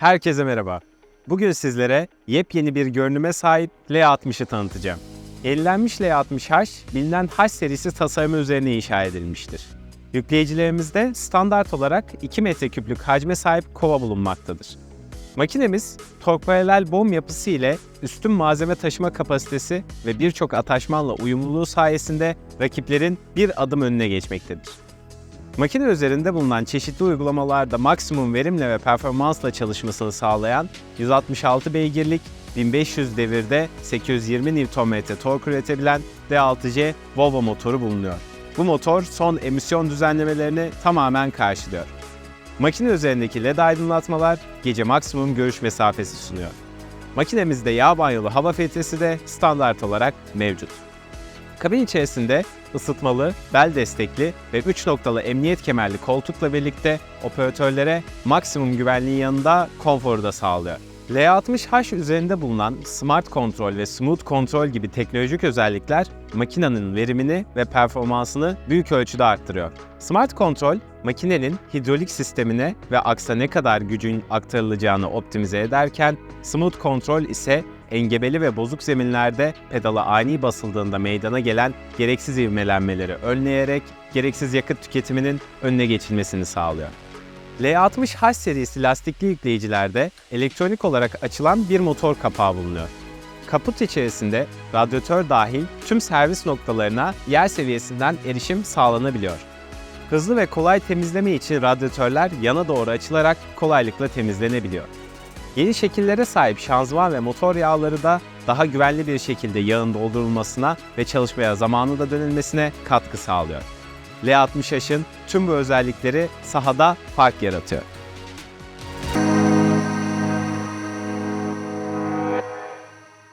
Herkese merhaba. Bugün sizlere yepyeni bir görünüme sahip L60'ı tanıtacağım. Yenilenmiş L60H, bilinen H serisi tasarımı üzerine inşa edilmiştir. Yükleyicilerimizde standart olarak 2 metreküplük hacme sahip kova bulunmaktadır. Makinemiz tork paralel bom yapısı ile üstün malzeme taşıma kapasitesi ve birçok ataşmanla uyumluluğu sayesinde rakiplerin bir adım önüne geçmektedir. Makine üzerinde bulunan çeşitli uygulamalarda maksimum verimle ve performansla çalışmasını sağlayan 166 beygirlik 1500 devirde 820 Nm tork üretebilen D6C Volvo motoru bulunuyor. Bu motor son emisyon düzenlemelerini tamamen karşılıyor. Makine üzerindeki LED aydınlatmalar gece maksimum görüş mesafesi sunuyor. Makinemizde yağ banyolu hava filtresi de standart olarak mevcut. Kabin içerisinde ısıtmalı, bel destekli ve 3 noktalı emniyet kemerli koltukla birlikte operatörlere maksimum güvenliğin yanında konforu da sağlıyor. L60H üzerinde bulunan Smart Control ve Smooth Control gibi teknolojik özellikler makinenin verimini ve performansını büyük ölçüde arttırıyor. Smart Control, makinenin hidrolik sistemine ve aksa ne kadar gücün aktarılacağını optimize ederken, Smooth Control ise engebeli ve bozuk zeminlerde pedala ani basıldığında meydana gelen gereksiz ivmelenmeleri önleyerek gereksiz yakıt tüketiminin önüne geçilmesini sağlıyor. L60H serisi lastikli yükleyicilerde elektronik olarak açılan bir motor kapağı bulunuyor. Kaput içerisinde radyatör dahil tüm servis noktalarına yer seviyesinden erişim sağlanabiliyor. Hızlı ve kolay temizleme için radyatörler yana doğru açılarak kolaylıkla temizlenebiliyor. Yeni şekillere sahip şanzıman ve motor yağları da daha güvenli bir şekilde yağın doldurulmasına ve çalışmaya zamanında dönülmesine katkı sağlıyor. L60H'ın tüm bu özellikleri sahada fark yaratıyor.